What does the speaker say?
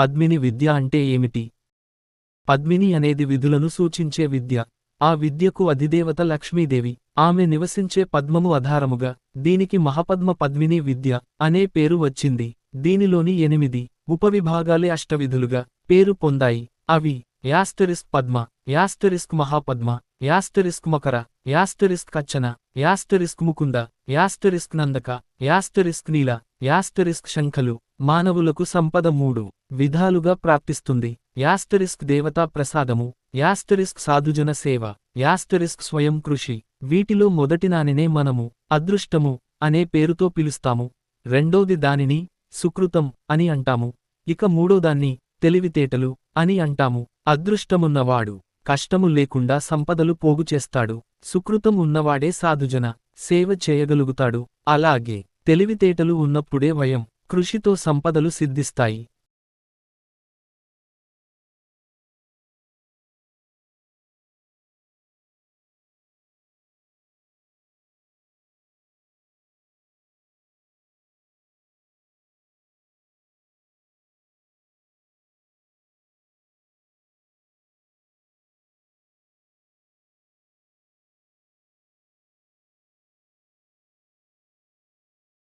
పద్మిని విద్య అంటే ఏమిటి? పద్మిని అనేది విధులను సూచించే విద్య. ఆ విద్యకు అధిదేవత లక్ష్మీదేవి. ఆమె నివసించే పద్మము ఆధారముగా దీనికి మహాపద్మ పద్మిని విద్య అనే పేరు వచ్చింది. దీనిలోని ఎనిమిది ఉపవిభాగాలే అష్టవిధులుగా పేరు పొందాయి. అవి asterisk Padma asterisk Mahapadma asterisk Makara asterisk Kachchana asterisk Mukunda asterisk Nandaka asterisk Neela asterisk శంఖలు మానవులకు సంపద మూడు విధాలుగా ప్రాప్తిస్తుంది. యాస్టరిస్క్ దేవతా ప్రసాదము యాస్టరిస్క్ సాధుజన సేవ యాస్టరిస్క్ స్వయం కృషి వీటిలో మొదటినానినే మనము అదృష్టము అనే పేరుతో పిలుస్తాము. రెండోది దానిని సుకృతం అని అంటాము. ఇక మూడోదాన్ని తెలివితేటలు అని అంటాము. అదృష్టమున్నవాడు కష్టము లేకుండా సంపదలు పోగుచేస్తాడు సుకృతం ఉన్నవాడే సాధుజన సేవ చేయగలుగుతాడు. అలాగే తెలివితేటలు ఉన్నప్పుడే వయం కృషితో సంపదలు సిద్ధిస్తాయి.